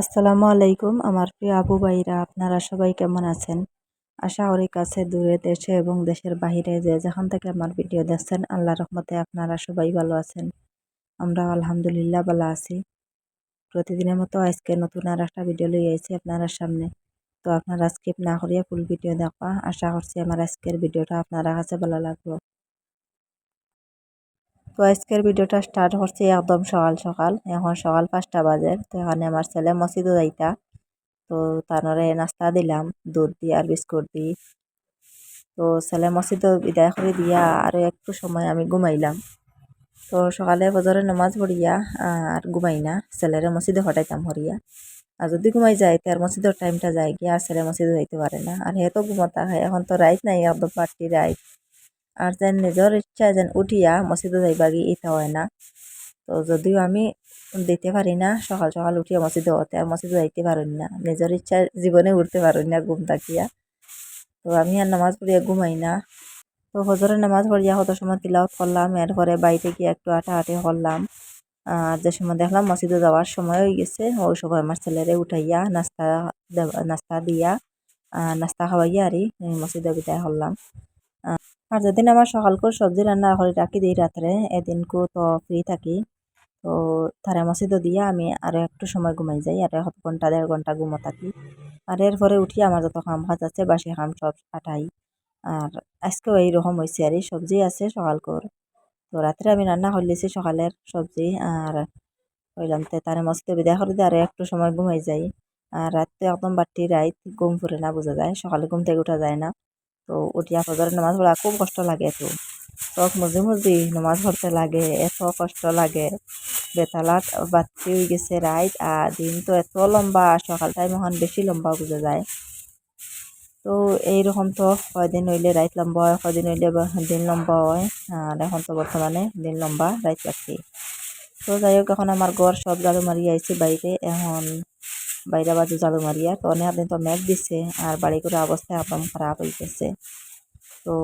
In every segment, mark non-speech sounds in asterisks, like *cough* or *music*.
আসসালামু আলাইকুম আমার প্রিয় আবু ভাইরা, আপনারা সবাই কেমন আছেন? আশা করি কাছে, দূরে দেশে এবং দেশের বাহিরে যে যেখান থেকে আমার ভিডিও দেখছেন আল্লাহ রহমতে আপনারা সবাই ভালো আছেন। আমরা আলহামদুলিল্লাহ ভালো আছি। প্রতিদিনের মতো আজকে নতুন আর একটা ভিডিও লই আইছি আপনারা সামনে। তো আপনারা স্কিপ না করিয়া ফুল ভিডিও দেখা আশা করছি আমার আজকের ভিডিওটা আপনারা কাছে ভালো লাগবে। তো আজকের ভিডিওটা স্টার্ট করছি একদম সকাল সকাল। এখন সকাল পাঁচটা বাজে, তো এখানে আমার ছেলে মসজিদও যাইতা। তো তানরে নাস্তা দিলাম, দুধ দিয়ে আর বিস্কুট দিই তো ছেলে মসজিদও বিদায় করে দিয়া আরও একটু সময় আমি ঘুমাইলাম। তো সকালে বজরে নামাজ পড়িয়া আর ঘুমাই না, ছেলেরে মসজিদে হটাইতাম হরিয়া। আর যদি ঘুমাই যায় তার মসজিদের টাইমটা যায় গিয়া আর ছেলে মসজিদে যাইতে পারে না। আর হে তো ঘুমাতা হয়, এখন তো রাইত নাই, একদম পার্টি রাইত। আর যেন নিজের ইচ্ছা যেন উঠিয়া মসজিদে যাইবা গিয়ে হয় না। তো যদিও আমি দিতে পারি না, সকাল সকাল উঠিয়া মসজিদে হতে আর মসজিদে যাইতে পারি না। নিজের ইচ্ছা জীবনে উঠতে পারি না ঘুম থাকিয়া। তো আমি আর নামাজ পড়িয়া ঘুমাই না। তো হজরের নামাজ পড়িয়া কত সময় তিলাওত করলাম, এরপরে বাইরে গিয়ে একটু আটাহাটি করলাম। আর যে সময় দেখলাম মসজিদে যাওয়ার সময় হয়ে গেছে, ওই সময় আমার ছেলেরে উঠাইয়া নাস্তা নাস্তা দিয়া নাস্তা খাওয়াইয়া আর মসজিদে বিদায় করলাম আর যেদিন আমার সকাল করে সবজি রান্না করে রাখি দিই রাত্রে, এদিনকু তো ফ্রি থাকি। তো তারা মসজিদও দিয়ে আমি আরও একটু সময় ঘুমাই যাই, আর এক ঘণ্টা, দেড় ঘণ্টা ঘুমো থাকি। আর এরপরে উঠি আমার যত খাম কাজ আছে, বাসি খাম সব কাটাই আর আজকেও এইরকম হয়েছে আর সবজি আছে সকাল কর। তো রাত্রে আমি রান্না করলেছি সকালের সবজি, আর কইলাম তে তারে মসজিদে বিদায় করে দিয়ে আর একটু সময় ঘুমাই যাই। আর রাত্রে একদম বাট্টি রাইত ঘুম ফুরে না, বোঝা যায়। সকালে ঘুম থেকে উঠা যায় না। তো উঠিয়া ফজরের নামাজ পড়া খুব কষ্ট লাগে তো চোখ মুজি মুজি নামাজ পড়তে লাগে, এত কষ্ট লাগে। বেতালাত বাতি হয়ে গেছে রাইত আর দিন তো এত লম্বা, সকাল টাইম এখন বেশি লম্বা বুঝা যায়। তো এইরকম তো কয়দিন হইলে রাইত লম্বা হয়, কয়দিন হইলে দিন লম্বা হয়, আর এখন তো বর্তমানে দিন লম্বা রাইত বাকি তো যাই হোক, এখন আমার ঘর সব জাদু মারি আইছি বাইরে, এখন বাইরে বাজু ঝাড়ু মারিয়া, তো অনেক দিন তো মেঘ দিছে আর বাড়ি করে অবস্থা একদম খারাপ হইতেছে তো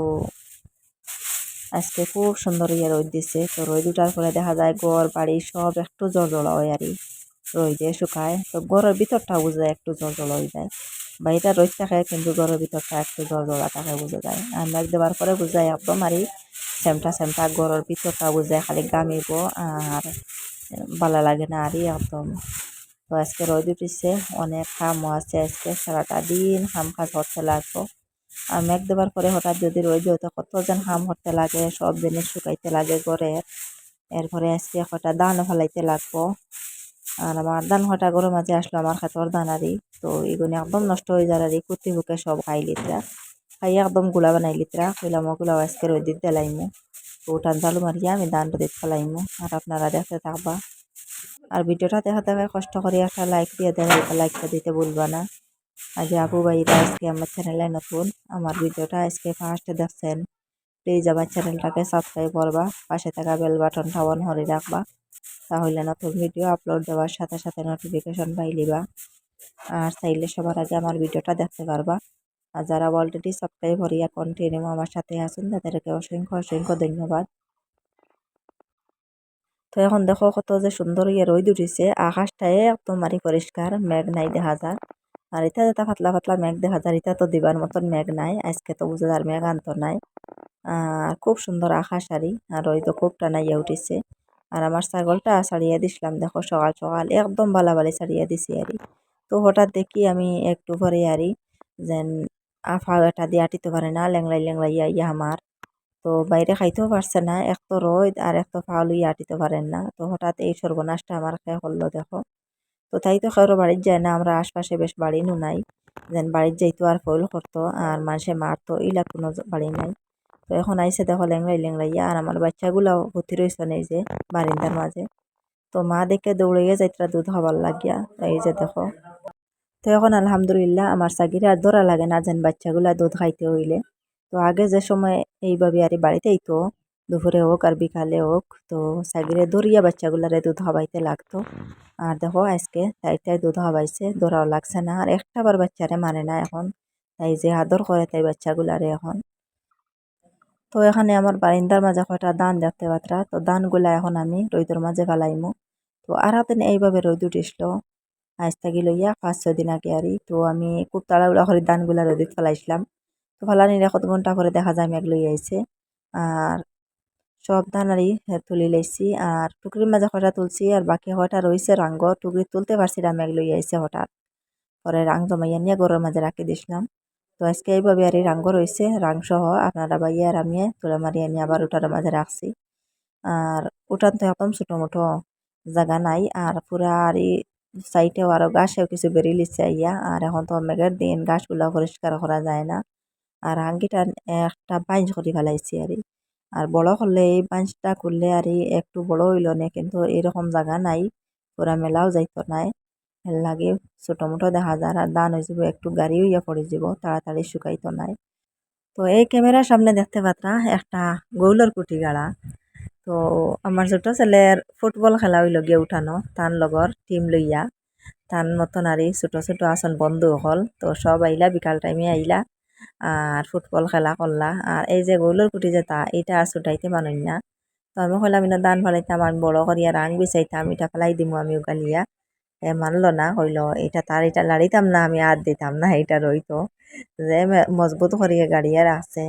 আজকে খুব সুন্দর ইয়ে রোদ দিছে, তো রোদ উঠার পরে দেখা যায় ঘর, বাড়ি সব একটু জল জলা হয় আর রোদে শুকায়, তো ঘরের ভিতরটা বুঝে একটু জল জলা হয়ে যায়। বাইরে রোদ থাকে কিন্তু ঘরের ভিতরটা একটু জল জলা থাকে বোঝা যায়। আর মেঘ দেওয়ার পরে বুঝায় একদম আর সেমটা সেমটা ঘরের ভিতরটা বুঝায় খালি গামিব আর ভালো লাগে না আর একদম। আজকে রোদ উঠেছে, অনেক খামও আছে আজকে, সারাটা দিন হাম কাজ করতে লাগবো। আর মেঘ দেবার পরে হঠাৎ যদি রোদ হতো কত যেন খাম করতে লাগে, সব জিনিস শুকাইতে লাগে ঘরের এরপরে আজকে কটা দান ফেলাইতে লাগবো। আর আমার ধান কটা গরু মাঝে আসলো আমার খাতর দানারি, তো এগুলো একদম নষ্ট হয়ে যার আর কুত্তি বুকে সব খাই লিতরা। খাই একদমগুলা বানাই লিতরা, কইলামগুলা আজকে রোদ দিতে লাইমু। তো উঠান চালু মারিয়া আমি দান রোদ ফেলাইমু আর আপনারা দেখতে থাকবা আর ভিডিওটা দেখা দেখাতে কষ্ট করে একটা লাইক দিয়ে দেন লাইকটা দিতে ভুলবা না। আজ আবু ভাইরা আজকে আমার চ্যানেলে নতুন, আমার ভিডিওটা আজকে ফার্স্ট দেখছেন। প্লিজ আমার চ্যানেলটাকে সাবস্ক্রাইব করবা, পাশে থাকা বেল বাটনটা অন করে রাখবা, তাহলে নতুন ভিডিও আপলোড দেওয়ার সাথে সাথে নোটিফিকেশন পাইলিবা আর চাইলে সবার আগে আমার ভিডিওটা দেখতে পারবা। আর যারা অলরেডি সাবস্ক্রাইব করিয়া কন্টিনিউ আমার সাথে আছেন, তাদেরকে অসংখ্য অসংখ্য ধন্যবাদ। তো এখন দেখো কত যে সুন্দর ইয়ে রোদ উঠিছে। আকাশটাই একদম মারি পরিষ্কার, মেঘ নাই দেখা যায় আর এটা যেটা পাতলা পাতলা মেঘ দেখা যায় এটা তো দিবার মতন মেঘ নাই। আজকে তো বুঝে আর মেঘ আনতো নাই। আর খুব সুন্দর আকাশ আরি আর ওই তো খুব টানাইয়া উঠিছে। আর আমার ছাগলটা ছাড়িয়ে দিছিলাম দেখো সকাল সকাল, একদম বালাবালি ছাড়িয়ে দিছি আরি তো হঠাৎ দেখি আমি একটু পরে আরি যেন আফা এটা দিয়ে আটিতে পারে না লেংলাই লেংলাই ইয়া আমার তো বাইরে খাইতেও পারছে না, এক তো রোদ আর এক তো ফাউলই আটিতে পারেন না। তো হঠাৎ এই সর্বনাশটা আমার খেয়ে হলো দেখো। তো তাই তো কারও বাড়ির যায় না, আমরা আশপাশে বেশ বাড়ি নু নাই। যেন বাড়ির যাইতো আর ফল করতো আর মানুষে মারতো ইলা কোনো বাড়ি নাই। তো এখন আইসে দেখো লেংড়াই লেংড়াইয়া আর আমার বাচ্চাগুলাও ভর্তি রয়েছে এই যে বারিন্দার মাঝে। তো মা দেখে দৌড়াইয়া যাইতরা দুধ হবার লাগিয়া, এই যে দেখো। তো এখন আলহামদুলিল্লাহ আমার সাগিরে আর ধরা লাগে না যেন বাচ্চাগুলা দুধ খাইতে হইলে। তো আগে যে সময় এইভাবে আর বাড়িতেই তো দুপুরে হোক আর বিকালে হোক, তো সাইগিরে দরিয়া বাচ্চাগুলারে দুধ হবাইতে লাগতো। আর দেখো আজকে তাইটাই দুধ হবাইছে, দৌড়াও লাগছে না, আর একটা বার বাচ্চারে মানে না এখন। তাই যে আদর করে তাই বাচ্চাগুলারে এখন। তো এখানে আমার বারিন্দার মাঝে কয়টা দান দেখতে পাত্রা, তো দানগুলা এখন আমি রৈদর মাঝে ফেলাইমু। তো আর এইভাবে রোদ উঠিসলো। আজ থাকি লইয়া পাঁচ ছয় দিন আগে আরই তো আমি খুব তাড়াহুড়া করে ধানগুলা রোদিত ফেলাইছিলাম। তো ফেলানির কত ঘণ্টা পরে দেখা যায় মেঘ লই আইছে। আর সব ধান আরই তুলি লাইছি। আর টুকরির মাঝে কটা তুলছি আর বাকি কটা রইছে রাঙ্গ টুকরি তুলতে পারছি না মেঘ লই আইছে হঠাৎ। পরে রাং জমাইয়া নিয়ে গরুর মাঝে রাখি দিছিলাম। তো আজকে এইভাবে আর এই রাঙ্গ রয়েছে রাং সহ আপনারা বাইয়া আর আমি তুলে মারিয়ে নিয়ে আবার ওটার মাঝে রাখছি। আর উঠান তো একদম ছোটো মোটো জায়গা নাই, আর পুরা আর এই সাইডেও আরও গাছেও কিছু বেরিয়ে লিচ্ছে আইয়া। আর এখন তো মেঘের দিন গাছগুলো পরিষ্কার করা যায় না। আর আঙ্গিটা একটা বাইঞ্চ করে ফেলাইছি আর আর বড় হলে এই বাঁশটা করলে আর একটু বড় হইল না, কিন্তু এরকম জায়গা নাই, পুরা মেলাও যাইতো নাই। লাগে ছোটো মোটো দেখা যায় আর দান হয়ে যাব একটু গাড়ি হইয়া পড়ে যাব তাড়াতাড়ি শুকাইতো নাই। তো এই ক্যামেরার সামনে দেখতে পাত্রা, একটা গৌলর কুটি গাড়া। তো আমার ছোট ছেলের ফুটবল খেলা হইল গিয়ে উঠানো, তার লগর টিম লইয়া। তার মতন আর ছোট ছোট আসন বন্ধু হল, তো সব আইলা বিকাল টাইমে আইলা। আর ফুটবল খেলা করলা। আর এই যে গৌলর কুটি যে তা, এইটা আর ছুটাইতে মানুষ না। তো আমি কইলাম, ইনো দান ফেলাইতাম আমি বড় করিয়া রাং বিচাইতাম এটা ফেলাই দিমু, আমি উগালিয়া এ মানলো না, কইল, এটা তার, এটা লাড়িতাম না, আমি আর দিতাম না এটা রইতো। যে মজবুত করিয়া গাড়িয়া রাখছে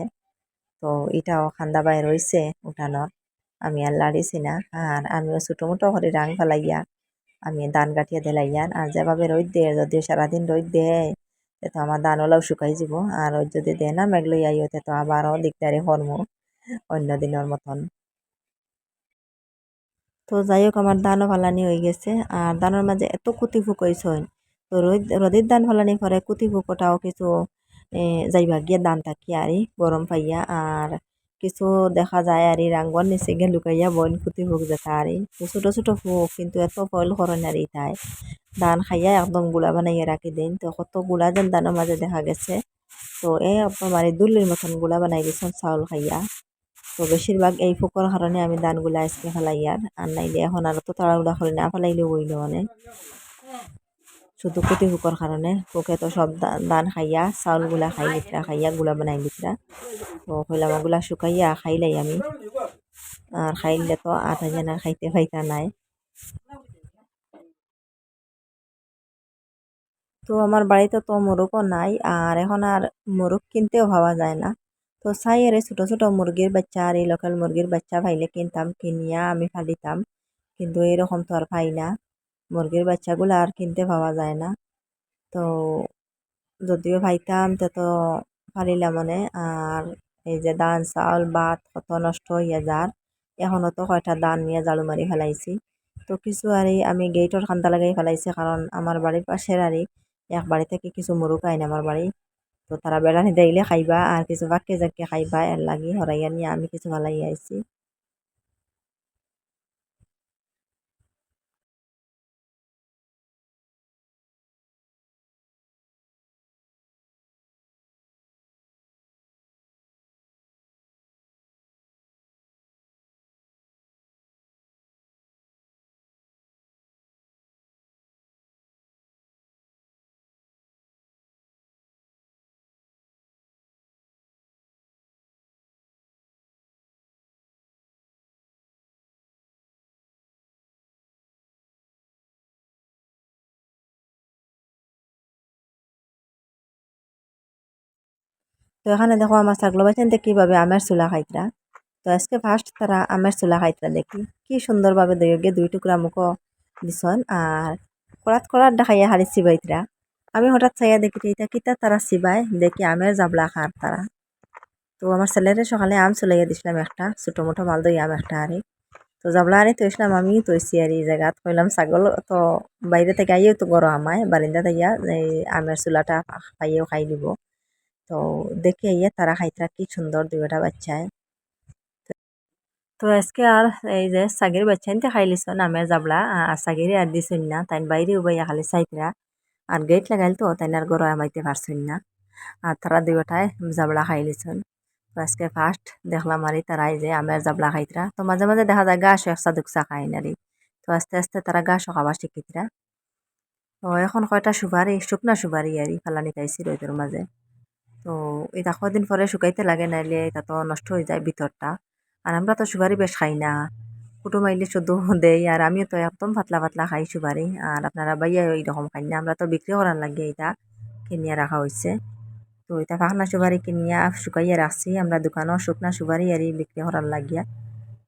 তো এটাও খান্দা বাই রইছে উঠানোর আমি আর লাড়িছি না। আর আমিও ছোটো মোটো করে রাং ফেলাইয়া, আমি ধান কাটিয়া দিলাইয়ান আর যেভাবে রোদ দেয়, যদিও সারাদিন রোদ দেয় তো আমার ধান ওলাও শুকাই যাব। আর রোদ যদি দেয় না মেঘ লই আইও, তো আবারও দিকদারি করম অন্য দিনের মতন। তো যাই হোক আমার ধানও ফালানি হয়ে গেছে। আর ধানের মাঝে এত কুতি ফুক হয়েছে তো রোদ রোদের ধান ফালানি করে কুতি ফুকটাও কিছু যাইবা গিয়ে দান থাকি আরি, গরম পাইয়া। আর কিছু দেখা যায় আর, রাঙ্গন নিচে গিয়ে লুকাইয়া বইন কুতি ফুক যেটা আরি ছোটো ছোটো ফুক কিন্তু এত ফল করেন আর তাই। ধান খাইয়া একদমগুলা বানাইয়া রাখি দিন। তো কতগুলা যেন ধানের মাঝে দেখা গেছে। তো এই একদম আর দুলির মতনগুলা বানাই দিয়েছেন চাউল খাইয়া। তো বেশিরভাগ এই ফুকর কারণে আমি ধানগুলা আজকে ফেলাইয়ার আর নাইলে এখন আর তো তাড়াহুড়া করি না, ফেলাইলে বইল মানে। শুধু কুটি ফুকর কারণে ফুকে তো সব ধান খাইয়া, চাউলগুলা খাই লিতরা খাইয়া গুলা বানাই লিতরা তো কইলাম ওগুলা শুকাইয়া খাইলাই আমি। আর খাইলে তো যেন আর খাইতে পাইতা নাই। তো আমার বাড়িতে তো মোরগও নাই আর এখন আর মোরগ কিনতেও ভাবা যায় না। তো চাই আরে ছোটো ছোটো মুরগির বাচ্চা আর এই লোকাল মুরগির বাচ্চা পাইলে কিনতাম, কিনিয়া আমি ফালিতাম। কিন্তু এরকম তো আর পাই না। মুরগির বাচ্চাগুলো আর কিনতে পাওয়া যায় না। তো যদিও পাইতাম তে তো ফালিলাম মানে। আর এই যে ধান চাউল ভাত কত নষ্ট হইয়া যার এখনও তো কয়টা ধান নিয়ে জালু মারি ফেলাইছি। তো কিছু আর আমি গেটর খান্দা লাগাই ফেলাইছি, কারণ আমার বাড়ির পাশের আর এক বাড়ি থেকে কিছু মুরগ আইন আমার বাড়ি তো তারা বেড়ানি দেখলে খাইবা আর কিছু বাক্যে জাক্কে খাইবা এর লাগি হরাইয়া নিয়ে আমি কিছু ভালাই আইছি তো এখানে দেখো আমার ছাগল বাচ্চানতে কীভাবে আমের চুলা খাইতরা। তো আজকে ফার্স্ট তারা আমের চুলা খাইতরা দেখি। কি সুন্দরভাবে দইগে দুই টুকরা মুখো দিছন আর করাত করাত দেখাইয়া হারি চিবাইতরা। আমি হঠাৎ চাইয়া দেখি এটা কিতা তারা চিবাই দেখি আমের জাবলা খার তারা। তো আমার ছেলেরে সকালে আম চলাইয়া দিছিলাম একটা, ছোটো মোটো মালদই আম একটা আরে তো জাবলা আরে তৈছিলাম আমি তৈছি আর এই জায়গাত কইলাম, ছাগল, তো বাইরে থেকে আইয়েও তো গরম আমায়, বারিন্দা তাইয়া এই আমের চুলাটা খাইয়েও খাই দিব। তো দেখে ইয়ে তারা খাইতরা কি সুন্দর দুইটা বাচ্চায় তো আজকে আর এই যে সাগির বাচ্চা নিতে খাই লিছন আমের জাবলা আর সাগিরে আর দিছুন না তাই বাইরে উবাইয়া খালি চাইতরা আর গেট লাগাইল তো তাই আর গরম আমাইতে পারছুন না। আর তারা দুইটাই জাবলা খাই লিছন তো আজকে ফার্স্ট দেখলাম আর তারাই যে আমের জাবলা খাইতরা। তো মাঝে মাঝে দেখা যায় গাছ একসা দুকসা খাই নারি তো আস্তে আস্তে তারা গাছও খাবার শিখিতরা। তো এখন কয়টা সুপারি, শুকনা সুপারি আর, ফালানি খাইছি রোদের মাঝে। তো এটা কদিন পরে শুকাইতে লাগে নাইলে এটা তো নষ্ট হয়ে যায় ভিতরটা। আর আমরা তো সুপারি বেশ খাই না। কুটুম আইলে শুধু *laughs* দেই আর আমিও তো একদম পাতলা পাতলা খাই সুপারি। আর আপনারা বাইয়া এইরকম খাই না, আমরা তো বিক্রি করার লাগে এটা কিনিয়া রাখা হয়েছে তো এটা ফাঁকনা সুপারি কিনিয়া শুকাইয়া রাখছি। আমরা দোকানও শুকনা সুপারি আর বিক্রি করার লাগিয়া।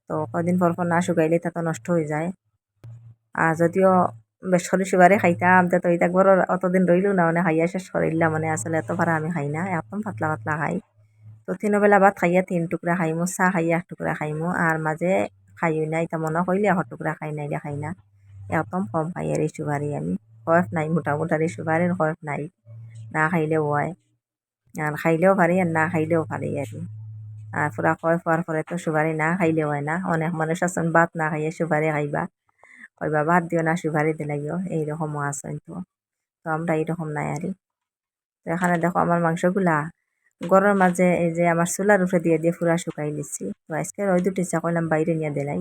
তো কদিন পর পর না শুকাইলে তা তো নষ্ট হয়ে যায়। আর যদিও বেসরি সুপারি খাইতাম, তো এটা একবার অতদিন রইল না মানে খাইয়া শেষ করিলাম মানে আসলে এত ভাড়া আমি খাই না, একদম পাতলা পাতলা খাই। তো তিনবেলা ভাত খাইয়া তিন টুকরা খাইমু, চাহ খাইয়া এক টুকরা খাইমু আর মাঝে খাইও নাই, তা মনে কইলে এক টুকরা খাই নাই খাই না। একদম কম খাই আর এই সুপারি আমি কয়েক নাই মোটামুটি সুপারির কয়েক নাই, না খাইলেও হয়। আর খাইলেও পারি আর না খাইলেও পারি আর আর পুরা কয় পাওয়ার পরে তো সুপারি না খাইলে হয় না, অনেক মানুষ আছেন ভাত না খাইয়ে সুপারি খাইবা। কইবা, ভাত দিও না সুপারি দিলাইও এইরকমও আছে তো তো আমরা এইরকম নাই আরি তো এখানে দেখো আমার মাংসগুলা গরমের মাঝে এই যে আমার চুলার উপরে দিয়ে দিয়ে পুরা শুকাই নিচ্ছি। তো আজকে রোদ উঠেছে কইলাম বাইরে নিয়ে দিলাই।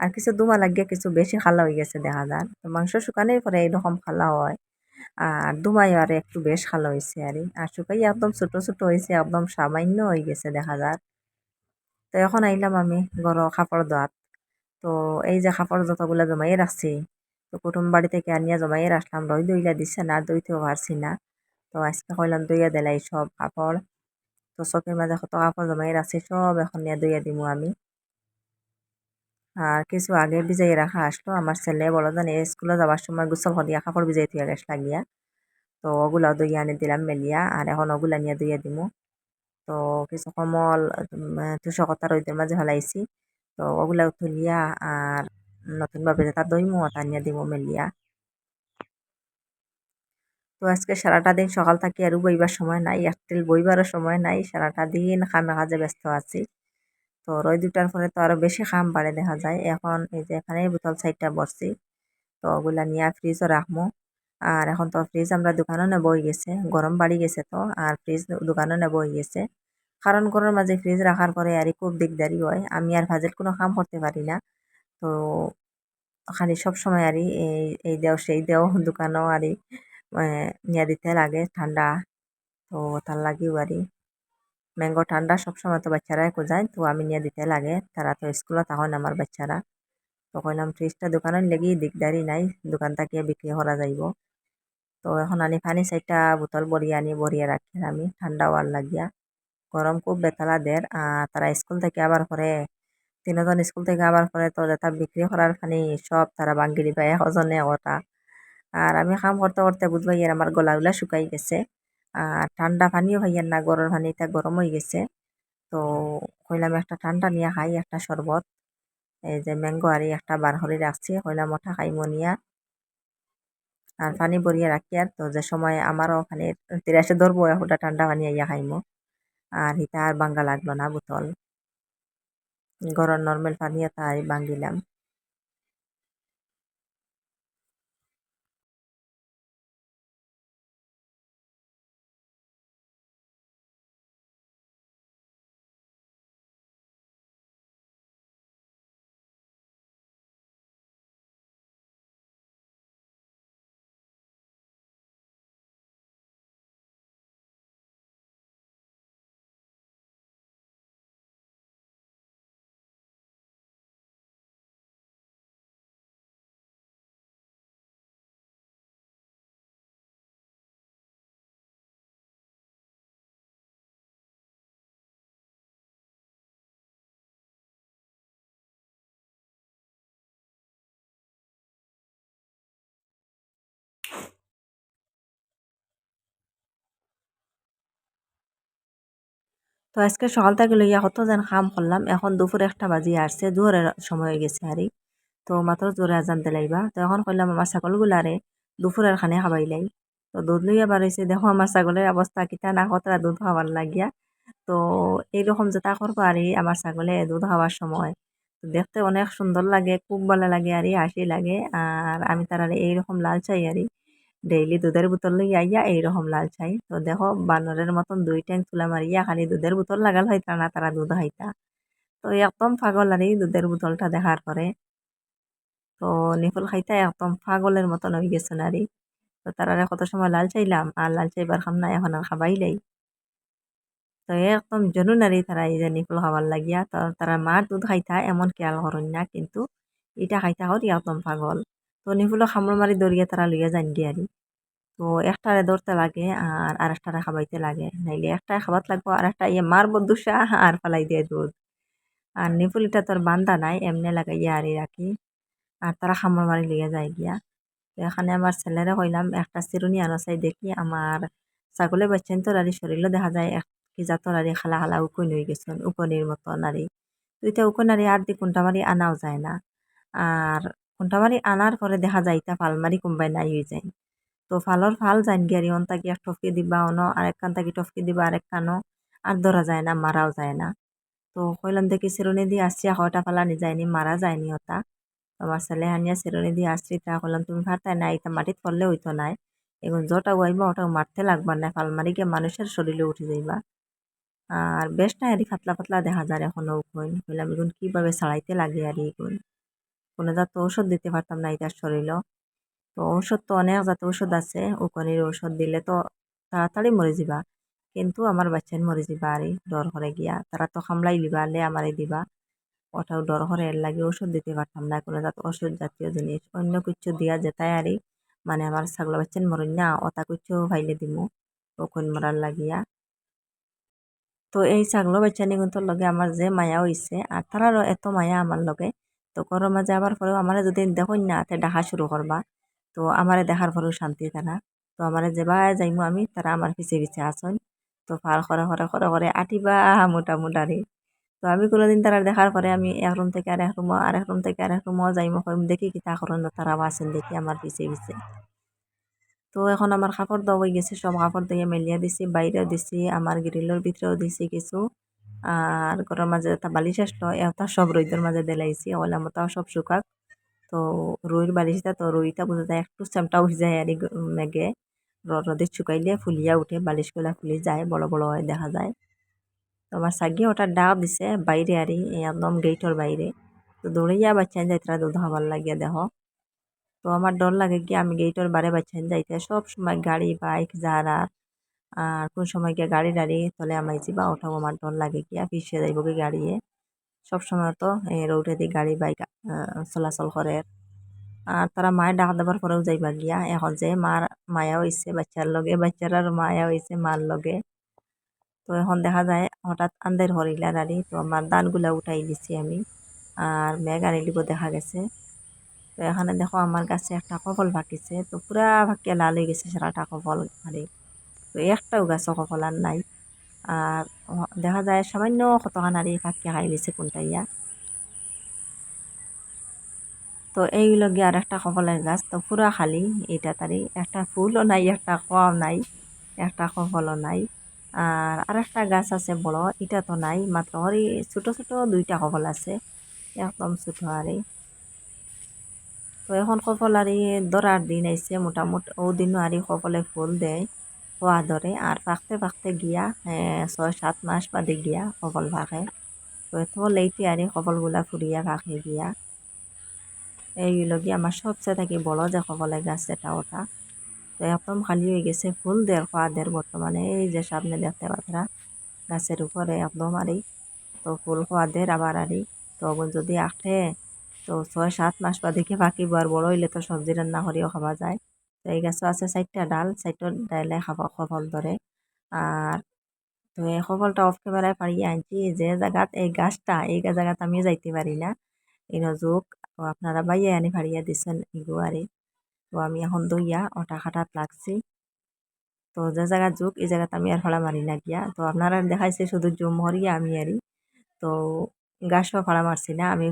আর কিছু দুমা লাগিয়ে কিছু বেশি খালা হয়ে গেছে, দেখা যায় তো মাংস শুকানোর পরে এইরকম খালা হয়, আর দুমাই আর একটু বেশ ভালো হয়েছে আর আর শুকাই একদম ছোট ছোট হয়েছে একদম সামান্য হয়ে গেছে, দেখা যায় তো এখন আইলাম আমি গর কাপড় দোয়াত তো এই যে কাপড় যতগুলো জমাইয়ে রাখছি, তো কুটুম বাড়ি থেকে আনিয়া জমাইয়ে রাখলাম, রই দইলা দিচ্ছে না, দইতেও পারছি না। তো আজকে কইলাম দইয়া দিলাই সব কাপড় তো চকের মাঝে কত কাপড় জমাই রাখছি, সব এখন নিয়ে দইয়া দিমু আমি। আর কিছু আগে ভিজাই রাখা আসলো, আমার ছেলে বলো জানে, স্কুলে যাওয়ার সময় গোসল করিয়া কাপড় ভিজাই থিয়া গেছ লাগিয়া। তো ওগুলাও দইয়া আনি দিলাম মেলিয়া, আর এখন ওগুলা নিয়ে দইয়া দিমু। তো কিছু কমল তুষকতা রইদের মাঝে ফেলাইছি। তো ওগুলাও তুলিয়া আর নতুনভাবে যেটা দইমু ওটা নিয়ে দিমু মেলিয়া। তো আজকে সারাটা দিন সকাল থাকি আর বইবার সময় নাই একটিল বইবারও সময় নাই, সারাটা দিন খামে কাজে ব্যস্ত আছি। তো রই দুটার পরে তো আরও বেশি খাম বাড়ে দেখা যায়। এখন এই যে এখানে বোতল সাইডটা বসছি তো ওগুলা নিয়ে ফ্রিজও রাখব আর এখন তো ফ্রিজ আমরা দোকানও নেব গেছে, গরম বাড়ি গেছে তো, আর ফ্রিজ দোকানও নেব গেছে। কারণ ঘরের মাঝে ফ্রিজ রাখার পরে আর খুব দিকদারি হয়? আমি আর ভাজের কোনো কাম করতে পারি না। তো খালি সব সময় আর এই এই দেও, সেই দেও দোকানও আর নিয়ে দিতে লাগে ঠান্ডা। তো তার লাগিও আর ম্যাঙ্গো ঠান্ডা সবসময় তো বাচ্চারা যায়। তো আমি নিয়ে দিতে লাগে তারা তো স্কুলে তখন আমার বাচ্চারা। তো কইলাম ফ্রিজটা দোকানের লেগে দিকদারি নাই, দোকান থাকিয়ে বিক্রি করা যাইব। তো এখন আনি পানি চাইটা বোতল ভরিয়ে আনি ভরিয়ে রাখি আমি ঠান্ডা হওয়ার লাগিয়া। গরম খুব বেতালা দের আর তারা স্কুল থেকে আবার করে তিনজন স্কুল থেকে আবার করে তো যেটা বিক্রি করার পানি সব তারা বাঙ্গি দিবা এজনে ওটা আর আমি কাম করতে করতে বুঝবাই আমার গলাগুলা শুকাই গেছে। আর ঠান্ডা পানিও ভাইয়ার না গরম পানিটা গরম হয়ে গেছে। তো কইলাম একটা ঠান্ডা নিয়ে খাই, একটা শরবত। এই যে ম্যাঙ্গো আর একটা বার হরি রাখছি কইলাম ওঠা খাইমো নিয়া। আর পানি ভরিয়ে রাখি আর তো যে সময় আমারও ওখানে তিরাশে ধরবো ওটা ঠান্ডা পানি আইয়া খাইমো আর হিতা আর বাঙ্গা লাগল না বোতল। গরম নর্মাল পানি এটা তাই বাঙ্গিলাম। তো আজকে সকাল থেকে লইয়া কত যেন কাম করলাম। এখন দুপুর একটা বাজি আসছে জোরের সময় হয়ে গেছে আরই তো মাত্র জোরে আজান দিলাইবা তো এখন কইলাম আমার ছাগলগুলারে দুপুরের খানে খাবাইলাই তো দুধ লইয়া বাড়াইছে দেখো আমার ছাগলের অবস্থা কিতা না, কতটা দুধ খাবার লাগিয়া। তো এইরকম যেটা করব আর আমার ছাগলে দুধ খাওয়ার সময়। তো দেখতে অনেক সুন্দর লাগে, খুব ভালো লাগে আর হাসি লাগে। আর আমি তারা এইরকম লাল চাই আর ডেইলি দুধের বোতল লইয়া আইয়া এইরকম লাল চাই। তো দেখো, বানরের মতন দুই ট্যাং তুলা মারিয়া খালি দুধের বোতল লাগাল হইতা না তারা দুধ খাইতা। তো একদম পাগল আর দুধের বোতলটা দেখার পরে। তো নিফল খাইতা একদম পাগলের মতন হয়ে গেছে নারী তো তারা কত সময় লাল চাইলাম, আর লাল চাইবার খাম না, এখন আর খাবাইলাই তো একদম জনুন নারী তারা এই যে নিফল খাবার লাগিয়া। তো তারা মার দুধ খাইতা এমন খেয়াল করেন না কিন্তু ইটা খাইতা হর একদম পাগল। তো নিফুলো খামড় মারি দৌড়িয়ে তারা লইয়া যান গিয়ারি তো একটারে ধরতে লাগে আর আরেকটারে খাবাইতে লাগে। নাইলে একটাই খাবাত লাগবো আর একটা ইয়ে মারবো দুসা আর ফালাই দিয়ে দুধ আর নিপুলিটা তোর বান্ধা নাই, এমনি লাগাইয়া আরি রাখি আর তারা খামড় মারি লইয়া যায় গিয়া। তো এখানে আমার ছেলেরে কইলাম, একটা চিরুনি আনো চাই দেখি আমার ছাগলে বাচ্চান তোর আরি শরীরও দেখা যায়, এক কি জাতর আরি খালা খালা উকুন হয়ে গেছেন উকনির মতো নারী তো উকুন আরি আর দি কোনটা মারি আনাও যায় না। আর মারি আনার পরে দেখা যায় ইটা পালমারি কোনবাই নাই হয়ে যায়। তো ফালর ফাল যান গিয়ারি অন তাকি এক টফকি দিবা অন আরেক কান তাকি টফকি দিবা আরেক কানো আর ধরা যায় না মারাও যায় না। তো কইলাম দেখি চিরুনি দিয়ে আসছি হটা ফালানি যায়নি মারা যায়নি ওটা আমার ছেলে হানিয়া চিরুনি দিয়ে আসছি তা কইলাম তুমি ফারতাই না এটা মাটিত পড়লে হইতো নাই। এখন যটা ওয়াইবা ওটা মারতে লাগবার না ফালমারি গিয়ে মানুষের শরীরে উঠে যাইবা। আর বেশ না এরি পাতলা পাতলা দেখা যায় এখনও উকুন কইলাম এখন কীভাবে ছাড়াইতে লাগে আর এগুন কোনো জাত ঔষধ দিতে পারতাম না এটার শরীরও। তো ঔষধ তো অনেক জাত ঔষধ আছে উকনির ঔষধ দিলে তো তাড়াতাড়ি মরে যাবা। কিন্তু আমার বাচ্চান মরে যাবা আরে, ডর করে গিয়া। তারা তো খামলাই লিবা লে আমারে দিবা। ওটাও ডর করে এর লাগে ওষুধ দিতে পারতাম না, কোনো জাত ওষুধ জাতীয় জিনিস। অন্য কিছু দিয়া যেতাই আরি মানে আমার ছাগল বাচ্চান মরণ না, অতা কিছু ভাইলে দিমু ওখন মরার লাগিয়া। তো এই ছাগল বাচ্চা নিগুন্তর লগে আমার যে মায়া হইছে, আর তারারও এত মায়া আমার লগে তো ঘরের মাঝে আবার পরেও আমারে যদি দেখুন না, তে ডাকা শুরু করবা। তো আমারে দেখার পরেও শান্তি তারা তো আমারে যেবাই যাইমু আমি, তারা আমার পিছে পিছে আসন তো পার করে করে করে করে আটিবা মোটামুটারি তো আমি কোনোদিন তারা দেখার পরে আমি এক রুম থেকে আর এক রুম আর এক রুম থেকে আর এক রুমও যাইমো দেখি কি তা করেন তারাও আসেন দেখি আমার পিছে পিছে। তো এখন আমার কাপড় দেওয়া গেছে, সব কাপড় দিয়ে মেলিয়া দিছি, বাইরেও দিছি, আমার গ্রিলের ভিতরেও দিছি কিছু। আর ঘরের মাঝে একটা বালিশ আসলো এটা সব রোদের মাঝে দেলাইছি ওলা মতাও সব শুকাক। তো রুইর বালিশটা তো রুইটা বোঝা যায় একটু চ্যামটা উঠে যায় আর মেঘে রোদে শুকাইলে ফুলিয়া উঠে বালিশগুলা ফুলি যায়, বড় বড় হয় দেখা যায়। তো আমার সাগি ওটা ডাব দিছে বাইরে আরি একদম গেইটর বাইরে। তো দৌড়াইয়া বাচ্চান যাইতরা দুধ হবার লাগিয়া দেহ। তো আমার ডর লাগে কি আমি গেইটর বারে বাচ্চান যাইতে। সব সময় গাড়ি, বাইক, যার আর কোন সময় গিয়ে গাড়ি ডাড়ি তলে আমাই যাবা ওটাও আমার ডর লাগে গিয়া, পিছিয়ে যাইব কি গাড়িয়ে সব সময় তো রোডে দিয়ে গাড়ি বাইক চলাচল করে। আর তারা মায়ের ডাক দেবার পরেও যাইবা গিয়া, এখন যে মার, মায়া হইছে বাচ্চার লগে, বাচ্চার মায়া হইছে মার লগে। তো এখন দেখা যায় হঠাৎ আন্দের হরিলার আরি তো আমার দানগুলা উঠাই দিছি আমি, আর মেঘ আনি দিব দেখা গেছে। তো এখানে দেখো আমার কাছে একটা কপাল পাকিছে তো পুরা ভাকিয়া লাল হয়ে গেছে সারাটা কপাল আরে তো একটাও গাছও কপাল নাই। আর দেখা যায় সামান্য কতখান আর ফাঁকিয়া খাই লিছে কোনটাইয়া তো এইগুলো গিয়ে আর একটা কপালের গাছ, তো পুরা খালি এটা তারি। একটা ফুলও নাই, একটা কোয়াও নাই, একটা কপালও নাই। আর আর একটা গাছ আছে বড়, এটা তো নাই, মাত্র হরি ছোট ছোট দুইটা কপাল আছে, একদম ছোট আরে। তো এখন কপাল আরি দরার দিন আইছে, মোটামুটি ও দিনও আরি কপালে ফুল দেয়। হওয়া ধরে আর পাকতে পাকতে গিয়া ছয়, সাত মাস বাদে গিয়া কপাল ভাগে। তো এত লেইতে আরি কপালগুলা ফুরিয়া পাকে গিয়া। এইগুলো গিয়ে আমার সবচেয়ে থাকি বড় যে কপালে গাছ এটা ওটা তো একদম খালি হয়ে গেছে ফুল দের খোয়া দের বর্তমানে এই যে সামনে দেখতে পাত্রা গাছের উপরে একদম আরি তো ফুল খোয়া দের আবার আরি তো যদি আঁকে তো ছয়, সাত মাস বাদে পাকিব আর বড় হইলে তো সবজি রান্না করিও খাওয়া যায়। এই গাছও আছে চারটা ডাল চারটা ডালে খাবা সফল ধরে আর তো এই সফলটা অফ ক্যামেরায় পাড়িয়ে আনছি যে জায়গাত এই গাছটা, এই জায়গাত আমি যাইতে পারি না। এই নজুক, তো আপনারা বাইয়ে আনি ফাড়িয়া দিছেন ইগুয়ারে তো আমি এখন দইয়া ওটা খাটাত লাগছি। তো যে জায়গা যুগ এই জায়গাতে আমি আর ফাড়া মারি না গিয়া। তো আপনারা দেখাইছে শুধু জুম হরিয়া আমি আরি তো গাছও ফাড়া মারছি না, আমি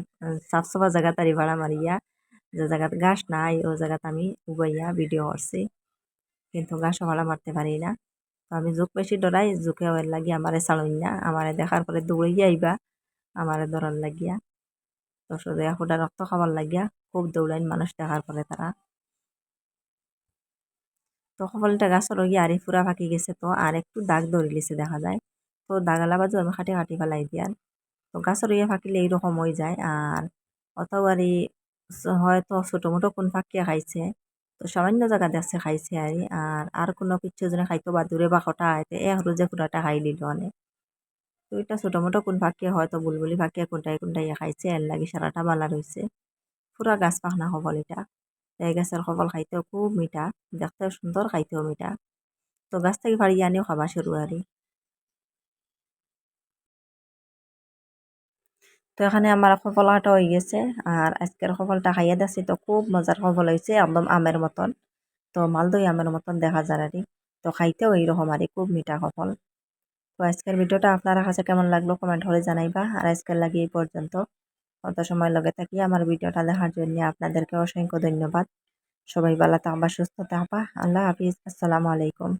সাফ সাফা জায়গা তারি ভাড়া মারিয়া যে জায়গাতে গাছ নাই ও জায়গাতে আমি উগাইয়া ভিডিও করছি। কিন্তু গাছও ভাড়া মারতে পারি না। তো আমি জোক বেশি ডরাই, জোকে ওর লাগি আমারে চালই না, আমারে দেখার পরে দৌড়াইয়া আইবা, আমারে ডরার লাগিয়া। তো শুধু এখোটা রক্ত খাবার লাগিয়া খুব দৌড়াইন মানুষ দেখার পরে তারা। তো সকলটা গাছের গিয়ে আরে ফুরা ফাঁকি গেছে তো, আর একটু দাগ ধরিলিছে দেখা যায়। তো দাগালা বাজু আমি খাটি খাটি ফেলাই দিয়ার। তো গাছের ইয়ে ফাঁকিলে এইরকম হয়ে যায়, আর অতবারই হয়তো ছোটো মোটো কোন ফাঁকিয়া খাইছে। তো সামান্য জায়গা দেখছে খাইছে আর আর আর কোনো কিছু খাইতো বা দূরে বা খটা আইতে এ যে পুরাটা খাই দিল অনেক তো এটা ছোটো মোটো কোন ফাঁকিয়া হয়তো বুলবুলি ফাঁকিয়া কোনটাই কোনটাই খাইছে, এর লাগে সারাটা বালা রয়েছে পুরা গাছ পাখনা কবল এটা। এই গাছের সবল খাইতেও খুব মিঠা, দেখতেও সুন্দর, খাইতেও মিঠা। তো গাছ থেকে ফাড়ি আনিও খাবা শুরু আরি। তো এখানে আমার কপাল কাটা হয়ে গেছে। আর আজকের কপালটা খাইয়ে দিচ্ছি তো খুব মজার কপাল হয়েছে, একদম আমের মতন। তো মালদই আমের মতন দেখা যায় আর তো খাইতেও এইরকম আর খুব মিঠা কপাল তো আজকের ভিডিওটা আপনারা কাছে কেমন লাগল কমেন্ট করে জানাইবা। আর আজকের লাগে এই পর্যন্ত। অত সময় লগে থাকি আমার ভিডিওটা দেখার জন্য। আপনাদেরকে অসংখ্য ধন্যবাদ। সবাই ভালো থাকবা, সুস্থ থাকবা। আল্লাহ হাফিজ। আসসালামু আলাইকুম।